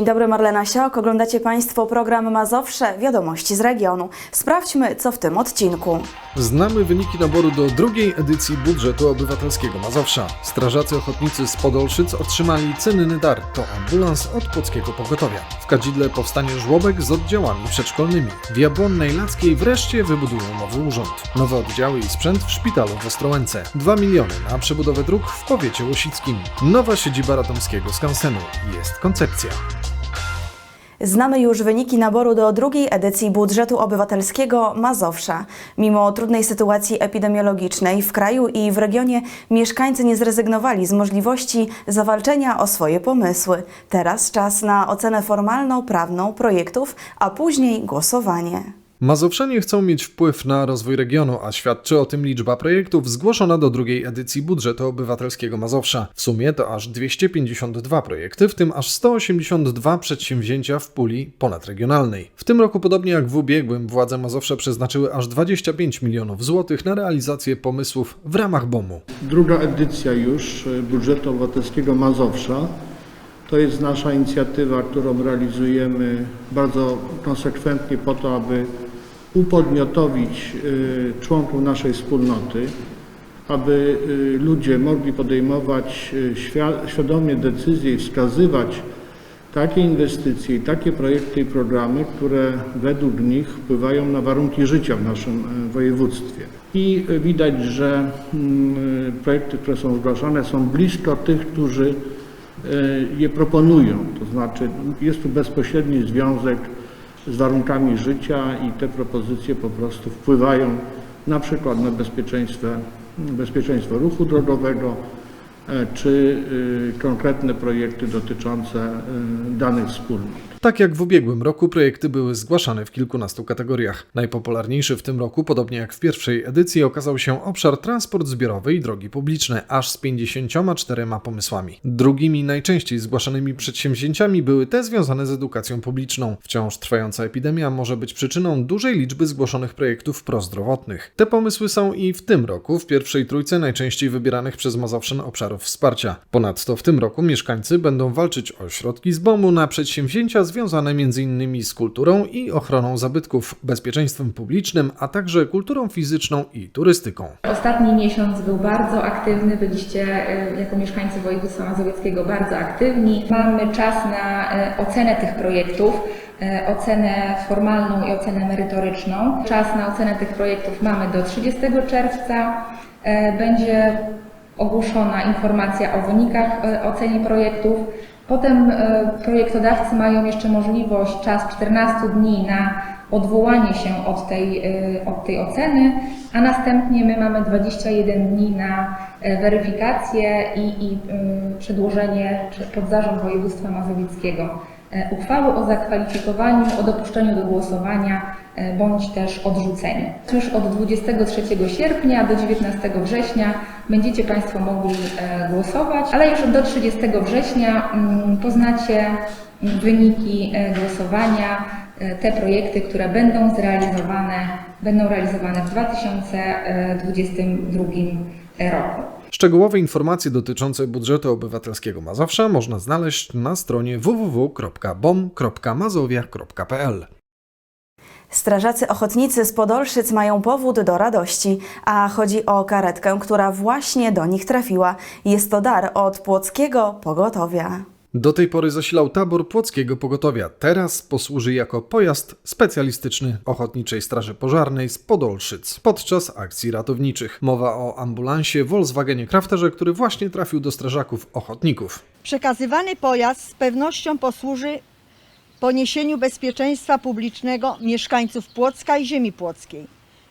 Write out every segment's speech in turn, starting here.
Dzień dobry, Marlena Siok. Oglądacie Państwo program Mazowsze Wiadomości z regionu. Sprawdźmy, co w tym odcinku. Znamy wyniki naboru do drugiej edycji budżetu obywatelskiego Mazowsza. Strażacy ochotnicy z Podolszyc otrzymali cenny dar. To ambulans od Płockiego Pogotowia. W Kadzidle powstanie żłobek z oddziałami przedszkolnymi. W Jabłonnej Lackiej wreszcie wybudują nowy urząd. Nowe oddziały i sprzęt w szpitalu w Ostrołęce. 2 miliony na przebudowę dróg w powiecie łosickim. Nowa siedziba radomskiego skansenu. Jest koncepcja. Znamy już wyniki naboru do drugiej edycji budżetu obywatelskiego Mazowsza. Mimo trudnej sytuacji epidemiologicznej w kraju i w regionie mieszkańcy nie zrezygnowali z możliwości zawalczenia o swoje pomysły. Teraz czas na ocenę formalną, prawną projektów, a później głosowanie. Mazowszanie chcą mieć wpływ na rozwój regionu, a świadczy o tym liczba projektów zgłoszona do drugiej edycji budżetu obywatelskiego Mazowsza. W sumie to aż 252 projekty, w tym aż 182 przedsięwzięcia w puli ponadregionalnej. W tym roku, podobnie jak w ubiegłym, władze Mazowsza przeznaczyły aż 25 milionów złotych na realizację pomysłów w ramach BOM-u. Druga edycja już e, budżetu obywatelskiego Mazowsza. To jest nasza inicjatywa, którą realizujemy bardzo konsekwentnie po to, aby upodmiotowić e, członków naszej wspólnoty, aby e, ludzie mogli podejmować świa- świadomie decyzje i wskazywać takie inwestycje i takie projekty i programy, które według nich wpływają na warunki życia w naszym województwie. I widać, że mm, projekty, które są zgłaszane, są blisko tych, którzy je proponują. To znaczy jest tu bezpośredni związek z warunkami życia i te propozycje po prostu wpływają na przykład na bezpieczeństwo, bezpieczeństwo ruchu drogowego, e, czy y, konkretne projekty dotyczące y, danych wspólnot. Tak jak w ubiegłym roku, projekty były zgłaszane w kilkunastu kategoriach. Najpopularniejszy w tym roku, podobnie jak w pierwszej edycji, okazał się obszar transport zbiorowy i drogi publiczne, aż z 54 pomysłami. Drugimi najczęściej zgłaszanymi przedsięwzięciami były te związane z edukacją publiczną. Wciąż trwająca epidemia może być przyczyną dużej liczby zgłoszonych projektów prozdrowotnych. Te pomysły są i w tym roku w pierwszej trójce najczęściej wybieranych przez Mazowszan obszarów wsparcia. Ponadto w tym roku mieszkańcy będą walczyć o środki z BOM-u na przedsięwzięcia związane m.in. z kulturą i ochroną zabytków, bezpieczeństwem publicznym, a także kulturą fizyczną i turystyką. Ostatni miesiąc był bardzo aktywny, byliście e, jako mieszkańcy województwa mazowieckiego bardzo aktywni. Mamy czas na e, ocenę tych projektów, e, ocenę formalną i ocenę merytoryczną. Czas na ocenę tych projektów mamy do 30 czerwca. Będzie ogłoszona informacja o wynikach oceny projektów. Potem e, projektodawcy mają jeszcze możliwość, czas 14 dni na odwołanie się od tej, e, od tej oceny, a następnie my mamy 21 dni na e, weryfikację i, i przedłożenie pod zarząd województwa mazowieckiego uchwały o zakwalifikowaniu, o dopuszczeniu do głosowania e, bądź też odrzuceniu. Już od 23 sierpnia do 19 września będziecie Państwo mogli e, głosować, ale już do 30 września mm, poznacie mm, wyniki e, głosowania, e, te projekty, które będą zrealizowane, będą realizowane w 2022 roku. Szczegółowe informacje dotyczące budżetu obywatelskiego Mazowsza można znaleźć na stronie www.bom.mazowia.pl. Strażacy ochotnicy z Podolszyc mają powód do radości, a chodzi o karetkę, która właśnie do nich trafiła. Jest to dar od płockiego pogotowia. Do tej pory zasilał tabor Płockiego Pogotowia. Teraz posłuży jako pojazd specjalistyczny Ochotniczej Straży Pożarnej z Podolszyc podczas akcji ratowniczych. Mowa o ambulansie Volkswagenie Crafterze, który właśnie trafił do strażaków ochotników. Przekazywany pojazd z pewnością posłuży poniesieniu bezpieczeństwa publicznego mieszkańców Płocka i ziemi płockiej.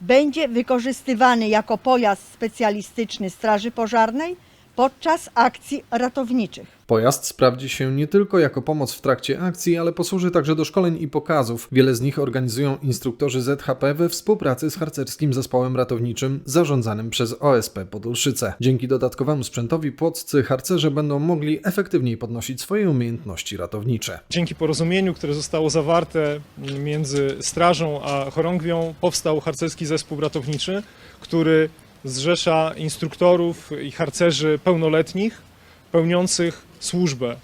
Będzie wykorzystywany jako pojazd specjalistyczny Straży Pożarnej podczas akcji ratowniczych. Pojazd sprawdzi się nie tylko jako pomoc w trakcie akcji, ale posłuży także do szkoleń i pokazów. Wiele z nich organizują instruktorzy ZHP we współpracy z harcerskim zespołem ratowniczym zarządzanym przez OSP Podolszyce. Dzięki dodatkowemu sprzętowi płoccy harcerze będą mogli efektywniej podnosić swoje umiejętności ratownicze. Dzięki porozumieniu, które zostało zawarte między Strażą a Chorągwią, powstał harcerski zespół ratowniczy, który zrzesza instruktorów i harcerzy pełnoletnich pełniących służbę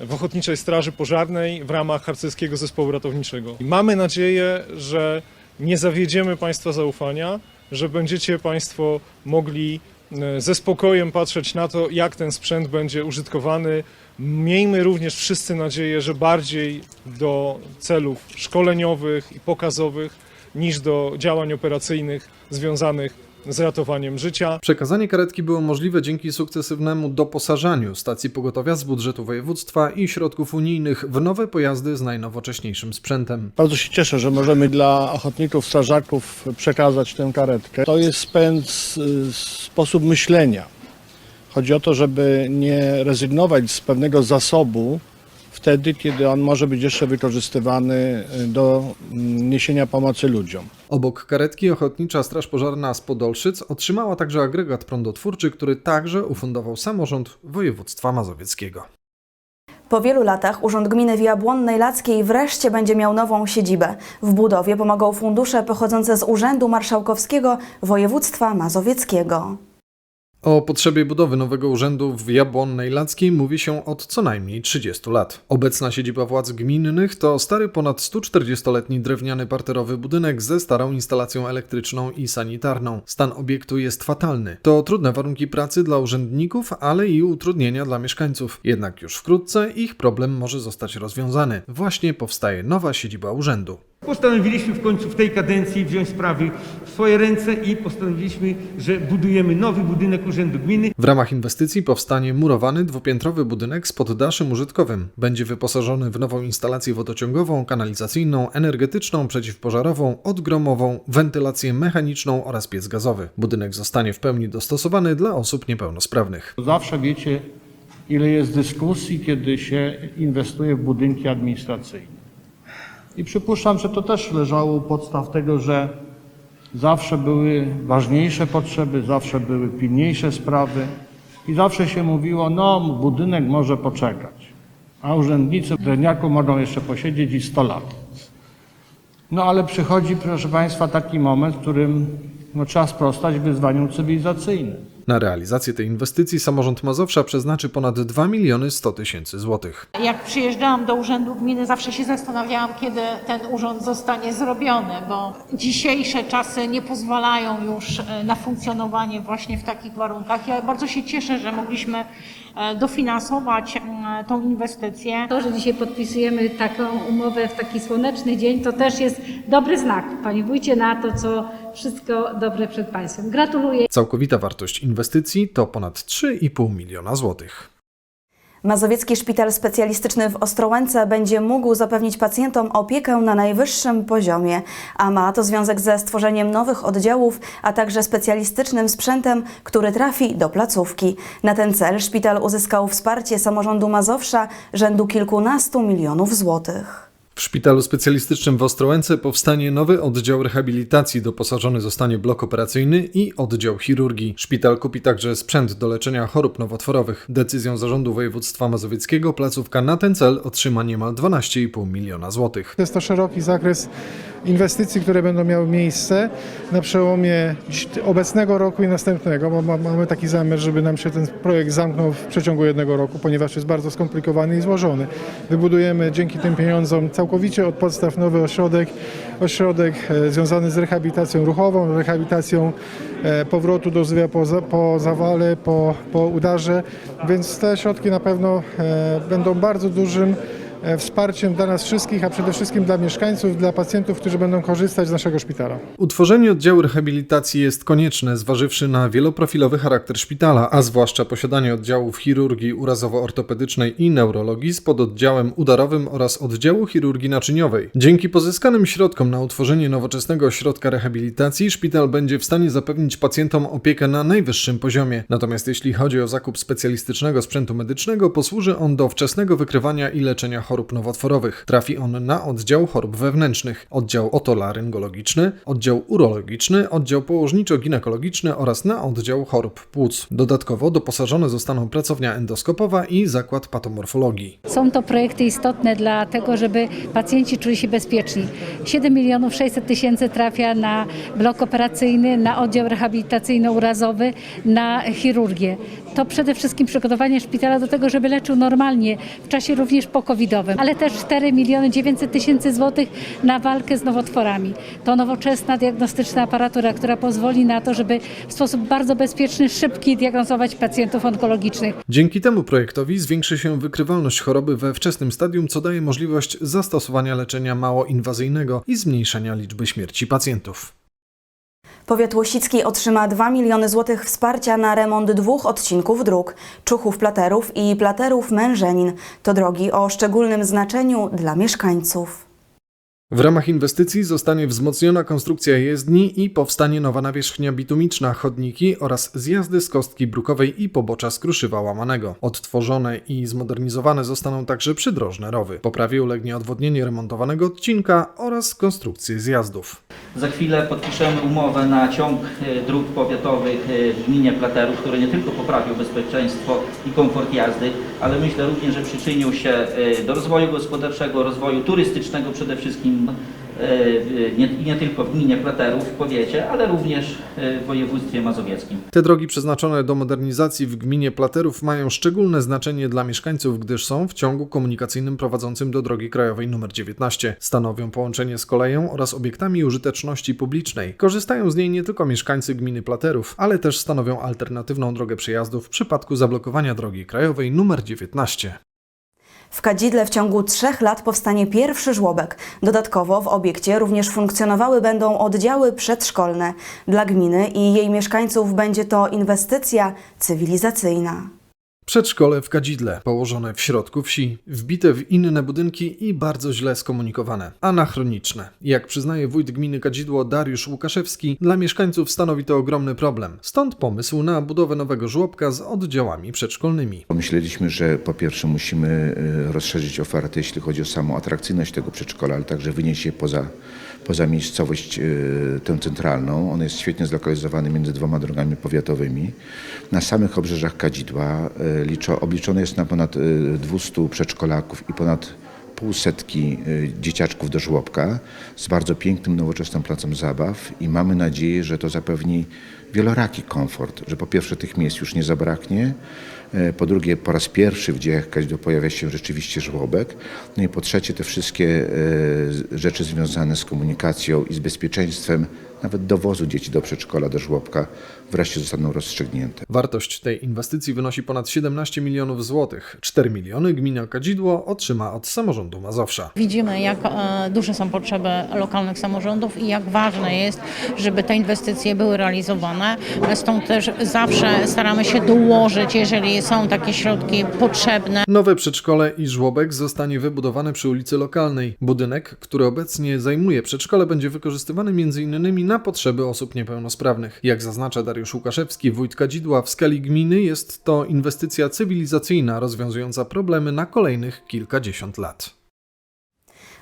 w Ochotniczej Straży Pożarnej w ramach Harcerskiego Zespołu Ratowniczego. Mamy nadzieję, że nie zawiedziemy Państwa zaufania, że będziecie Państwo mogli e, ze spokojem patrzeć na to, jak ten sprzęt będzie użytkowany. Miejmy również wszyscy nadzieję, że bardziej do celów szkoleniowych i pokazowych niż do działań operacyjnych związanych z ratowaniem życia. Przekazanie karetki było możliwe dzięki sukcesywnemu doposażaniu stacji pogotowia z budżetu województwa i środków unijnych w nowe pojazdy z najnowocześniejszym sprzętem. Bardzo się cieszę, że możemy dla ochotników, strażaków przekazać tę karetkę. To jest pewien sposób myślenia. Chodzi o to, żeby nie rezygnować z pewnego zasobu wtedy, kiedy on może być jeszcze wykorzystywany y, do mm, niesienia pomocy ludziom. Obok karetki Ochotnicza Straż Pożarna z Podolszyc otrzymała także agregat prądotwórczy, który także ufundował samorząd województwa mazowieckiego. Po wielu latach Urząd Gminy w Jabłonnej Lackiej wreszcie będzie miał nową siedzibę. W budowie pomogą fundusze pochodzące z Urzędu Marszałkowskiego Województwa Mazowieckiego. O potrzebie budowy nowego urzędu w Jabłonnej Lackiej mówi się od co najmniej 30 lat. Obecna siedziba władz gminnych to stary ponad 140-letni drewniany parterowy budynek ze starą instalacją elektryczną i sanitarną. Stan obiektu jest fatalny. To trudne warunki pracy dla urzędników, ale i utrudnienia dla mieszkańców. Jednak już wkrótce ich problem może zostać rozwiązany. Właśnie powstaje nowa siedziba urzędu. Postanowiliśmy w końcu w tej kadencji wziąć sprawy w swoje ręce i postanowiliśmy, że budujemy nowy budynek Urzędu Gminy. W ramach inwestycji powstanie murowany dwupiętrowy budynek z poddaszem użytkowym. Będzie wyposażony w nową instalację wodociągową, kanalizacyjną, energetyczną, przeciwpożarową, odgromową, wentylację mechaniczną oraz piec gazowy. Budynek zostanie w pełni dostosowany dla osób niepełnosprawnych. Zawsze wiecie, ile jest dyskusji, kiedy się inwestuje w budynki administracyjne. I przypuszczam, że to też leżało u podstaw tego, że zawsze były ważniejsze potrzeby, zawsze były pilniejsze sprawy i zawsze się mówiło, no budynek może poczekać, a urzędnicy w drewniaku mogą jeszcze posiedzieć i 100 lat. No ale przychodzi, proszę Państwa, taki moment, w którym no, trzeba sprostać wyzwaniom cywilizacyjnym. Na realizację tej inwestycji samorząd Mazowsza przeznaczy ponad 2 miliony 100 tysięcy złotych. Jak przyjeżdżałam do Urzędu Gminy, zawsze się zastanawiałam, kiedy ten urząd zostanie zrobiony, bo dzisiejsze czasy nie pozwalają już e, na funkcjonowanie właśnie w takich warunkach. Ja bardzo się cieszę, że mogliśmy e, dofinansować mm, tą inwestycję. To, że dzisiaj podpisujemy taką umowę w taki słoneczny dzień, to też jest dobry znak. Panie wójcie, na to, co wszystko dobre przed Państwem. Gratuluję. Całkowita wartość inwestycji to ponad 3,5 miliona złotych. Mazowiecki Szpital Specjalistyczny w Ostrołęce będzie mógł zapewnić pacjentom opiekę na najwyższym poziomie, a ma to związek ze stworzeniem nowych oddziałów, a także specjalistycznym sprzętem, który trafi do placówki. Na ten cel szpital uzyskał wsparcie samorządu Mazowsza rzędu kilkunastu milionów złotych. W szpitalu specjalistycznym w Ostrołęce powstanie nowy oddział rehabilitacji, doposażony zostanie blok operacyjny i oddział chirurgii. Szpital kupi także sprzęt do leczenia chorób nowotworowych. Decyzją zarządu województwa mazowieckiego placówka na ten cel otrzyma niemal 12,5 miliona złotych. Jest to szeroki zakres inwestycji, które będą miały miejsce na przełomie obecnego roku i następnego, bo ma- mamy taki zamiar, żeby nam się ten projekt zamknął w przeciągu jednego roku, ponieważ jest bardzo skomplikowany i złożony. Wybudujemy dzięki tym pieniądzom całkowicie od podstaw nowy ośrodek, ośrodek e, związany z rehabilitacją ruchową, rehabilitacją e, powrotu do zdrowia po, po zawale, po, po udarze, więc te środki na pewno e, będą bardzo dużym wsparciem dla nas wszystkich, a przede wszystkim dla mieszkańców, dla pacjentów, którzy będą korzystać z naszego szpitala. Utworzenie oddziału rehabilitacji jest konieczne, zważywszy na wieloprofilowy charakter szpitala, a zwłaszcza posiadanie oddziałów chirurgii urazowo-ortopedycznej i neurologii z pododdziałem udarowym oraz oddziału chirurgii naczyniowej. Dzięki pozyskanym środkom na utworzenie nowoczesnego ośrodka rehabilitacji, szpital będzie w stanie zapewnić pacjentom opiekę na najwyższym poziomie. Natomiast jeśli chodzi o zakup specjalistycznego sprzętu medycznego, posłuży on do wczesnego wykrywania i leczenia chorób nowotworowych. Trafi on na oddział chorób wewnętrznych, oddział otolaryngologiczny, oddział urologiczny, oddział położniczo-ginekologiczny oraz na oddział chorób płuc. Dodatkowo doposażone zostaną pracownia endoskopowa i zakład patomorfologii. Są to projekty istotne dlatego, żeby pacjenci czuli się bezpieczni. 7 milionów 600 tysięcy trafia na blok operacyjny, na oddział rehabilitacyjno-urazowy, na chirurgię. To przede wszystkim przygotowanie szpitala do tego, żeby leczył normalnie w czasie również po-covidowym, ale też 4 miliony 900 tysięcy złotych na walkę z nowotworami. To nowoczesna diagnostyczna aparatura, która pozwoli na to, żeby w sposób bardzo bezpieczny, szybki diagnozować pacjentów onkologicznych. Dzięki temu projektowi zwiększy się wykrywalność choroby we wczesnym stadium, co daje możliwość zastosowania leczenia mało inwazyjnego i zmniejszenia liczby śmierci pacjentów. Powiat Łosicki otrzyma 2 miliony złotych wsparcia na remont dwóch odcinków dróg Czuchów Platerów i Platerów Mężenin. To drogi o szczególnym znaczeniu dla mieszkańców. W ramach inwestycji zostanie wzmocniona konstrukcja jezdni i powstanie nowa nawierzchnia bitumiczna, chodniki oraz zjazdy z kostki brukowej i pobocza z kruszywa łamanego. Odtworzone i zmodernizowane zostaną także przydrożne rowy. Poprawie ulegnie odwodnienie remontowanego odcinka oraz konstrukcję zjazdów. Za chwilę podpiszemy umowę na ciąg e, dróg powiatowych e, w gminie Platerów, który nie tylko poprawił bezpieczeństwo i komfort jazdy, ale myślę również, że przyczynił się e, do rozwoju gospodarczego, rozwoju turystycznego przede wszystkim nie, nie tylko w gminie Platerów, w powiecie, ale również e, w województwie mazowieckim. Te drogi przeznaczone do modernizacji w gminie Platerów mają szczególne znaczenie dla mieszkańców, gdyż są w ciągu komunikacyjnym prowadzącym do drogi krajowej nr 19. Stanowią połączenie z koleją oraz obiektami użyteczności publicznej. Korzystają z niej nie tylko mieszkańcy gminy Platerów, ale też stanowią alternatywną drogę przejazdu w przypadku zablokowania drogi krajowej nr 19. W Kadzidle w ciągu trzech lat powstanie pierwszy żłobek. Dodatkowo w obiekcie również funkcjonowały będą oddziały przedszkolne. Dla gminy i jej mieszkańców będzie to inwestycja cywilizacyjna. Przedszkole w Kadzidle, położone w środku wsi, wbite w inne budynki i bardzo źle skomunikowane. Anachroniczne. Jak przyznaje wójt gminy Kadzidło Dariusz Łukaszewski, dla mieszkańców stanowi to ogromny problem. Stąd pomysł na budowę nowego żłobka z oddziałami przedszkolnymi. Pomyśleliśmy, że po pierwsze musimy e, rozszerzyć ofertę, jeśli chodzi o samą atrakcyjność tego przedszkola, ale także wynieść je poza, poza miejscowość e, tę centralną. On jest świetnie zlokalizowany między dwoma drogami powiatowymi. Na samych obrzeżach Kadzidła e, liczo, obliczone jest na ponad e, 200 przedszkolaków i ponad pół setki y, dzieciaczków do żłobka z bardzo pięknym, nowoczesnym placem zabaw i mamy nadzieję, że to zapewni wieloraki komfort, że po pierwsze tych miejsc już nie zabraknie, po drugie po raz pierwszy w dziejach Kadzidła pojawia się rzeczywiście żłobek, no i po trzecie te wszystkie e, rzeczy związane z komunikacją i z bezpieczeństwem nawet dowozu dzieci do przedszkola, do żłobka wreszcie zostaną rozstrzygnięte. Wartość tej inwestycji wynosi ponad 17 milionów złotych. 4 miliony gmina Kadzidło otrzyma od samorządu Mazowsza. Widzimy, jak e, duże są potrzeby lokalnych samorządów i jak ważne jest, żeby te inwestycje były realizowane. Stąd też zawsze staramy się dołożyć, jeżeli są takie środki potrzebne. Nowe przedszkole i żłobek zostanie wybudowane przy ulicy Lokalnej. Budynek, który obecnie zajmuje przedszkole, będzie wykorzystywany m.in. na potrzeby osób niepełnosprawnych. Jak zaznacza Dariusz Łukaszewski, wójt Kadzidła, w skali gminy jest to inwestycja cywilizacyjna rozwiązująca problemy na kolejnych kilkadziesiąt lat.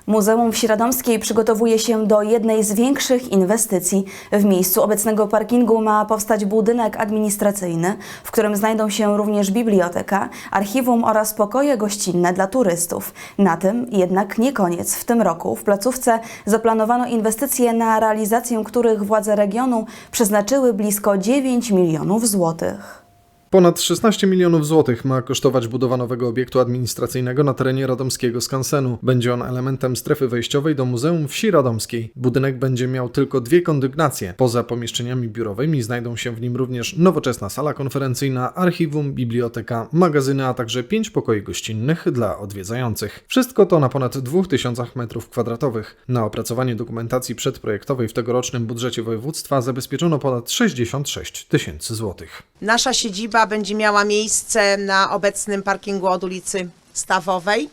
Muzeum Wsi Radomskiej przygotowuje się do jednej z większych inwestycji. W miejscu obecnego parkingu ma powstać budynek administracyjny, w którym znajdą się również biblioteka, archiwum oraz pokoje gościnne dla turystów. Na tym jednak nie koniec. W tym roku w placówce zaplanowano inwestycje, na realizację których władze regionu przeznaczyły blisko 9 milionów złotych. Ponad 16 milionów złotych ma kosztować budowa nowego obiektu administracyjnego na terenie radomskiego skansenu. Będzie on elementem strefy wejściowej do Muzeum Wsi Radomskiej. Budynek będzie miał tylko dwie kondygnacje. Poza pomieszczeniami biurowymi znajdą się w nim również nowoczesna sala konferencyjna, archiwum, biblioteka, magazyny, a także pięć pokoi gościnnych dla odwiedzających. Wszystko to na ponad 2000 m2. Na opracowanie dokumentacji przedprojektowej w tegorocznym budżecie województwa zabezpieczono ponad 66 tysięcy złotych. Nasza siedziba będzie miała miejsce na obecnym parkingu od ulicy Stawowej,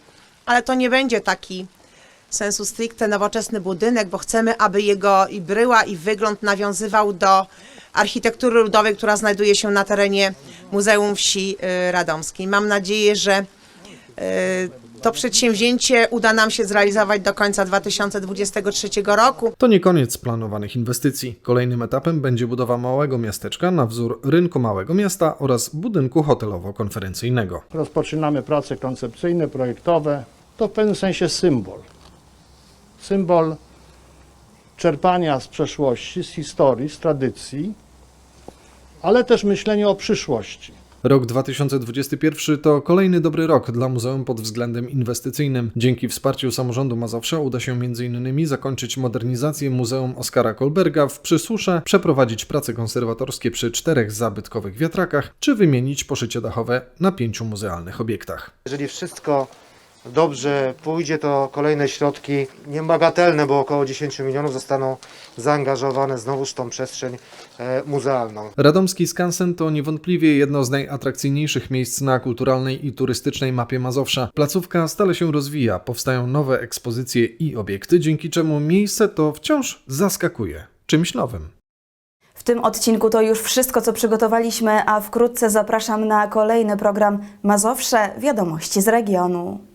ale to nie będzie taki sensu stricte nowoczesny budynek, bo chcemy, aby jego i bryła, i wygląd nawiązywał do architektury ludowej, która znajduje się na terenie Muzeum Wsi y, Radomskiej. Mam nadzieję, że y, to przedsięwzięcie uda nam się zrealizować do końca 2023 roku. To nie koniec planowanych inwestycji. Kolejnym etapem będzie budowa małego miasteczka na wzór rynku małego miasta oraz budynku hotelowo-konferencyjnego. Rozpoczynamy prace koncepcyjne, projektowe. To w pewnym sensie symbol. Symbol czerpania z przeszłości, z historii, z tradycji, ale też myślenia o przyszłości. Rok 2021 to kolejny dobry rok dla muzeum pod względem inwestycyjnym. Dzięki wsparciu samorządu Mazowsza uda się m.in. zakończyć modernizację Muzeum Oskara Kolberga w Przysusze, przeprowadzić prace konserwatorskie przy czterech zabytkowych wiatrakach, czy wymienić poszycie dachowe na pięciu muzealnych obiektach. Jeżeli wszystko dobrze pójdzie, to kolejne środki niebagatelne, bo około 10 milionów zostaną zaangażowane znowuż w tą przestrzeń e, muzealną. Radomski Skansen to niewątpliwie jedno z najatrakcyjniejszych miejsc na kulturalnej i turystycznej mapie Mazowsza. Placówka stale się rozwija, powstają nowe ekspozycje i obiekty, dzięki czemu miejsce to wciąż zaskakuje czymś nowym. W tym odcinku to już wszystko, co przygotowaliśmy, a wkrótce zapraszam na kolejny program Mazowsze Wiadomości z regionu.